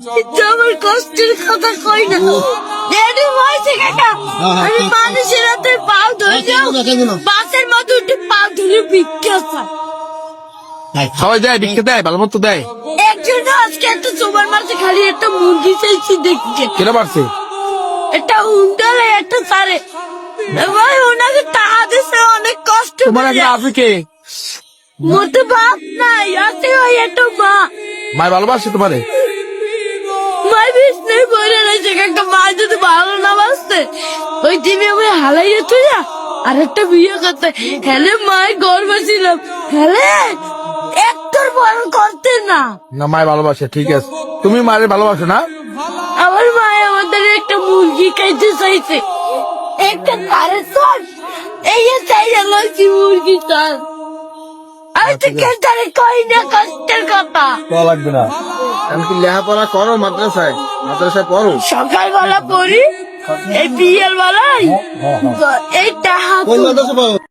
আমার কষ্টের কথা কই না। ড্যাডি হয়েছে কাকা আমি মানুষের হাতে পাও ধরে বাসের মধ্যে উঠে পা ধরে ভিক্ষা সবাই দেয় ভিক্ষা দেয় ভালো মতো দেয়। একজন আজকে একটা সুপার মার্কেটে খালি একটা মুরগি চাইছি দেখতে। কেন পারছে একটা উন্ডালে একটা সারে ভাই ওনাকে টাকা দিছে অনেক কষ্ট তোমার। একটা আছে কে? মতো বাপ নাই আছে ওই একটা মা। মায় ভালোবাসে তোমারে? মাই বিষ্ণু রয়েছে একটা মা যদি ভালো না বাসতে ওই দিনে আমি হালাইয়ে তুই যা। আর একটা বিয়ে করতে। হেলে মায়ের গর্ব ছিলাম হেলে একটার করতে না। না মায় ভালোবাসে ঠিক আছে। তুমি মায়ের ভালোবাসো না? আমার মায় আমাদের একটা মুরগি খাইতে চাইছে। একটা তারে চল। এই চাই লাগছি মুরগি চল। আমি তো কেটারে কই না কষ্টের কথা? লাগবে না। আমি কি লেখাপড়া করো মাদ্রাসায়? মাদ্রাসায় পড়ো? সকালবেলা পড়ি এই বিয়ের বেলায় এই টাহা মাদ্রাসা পড়ো?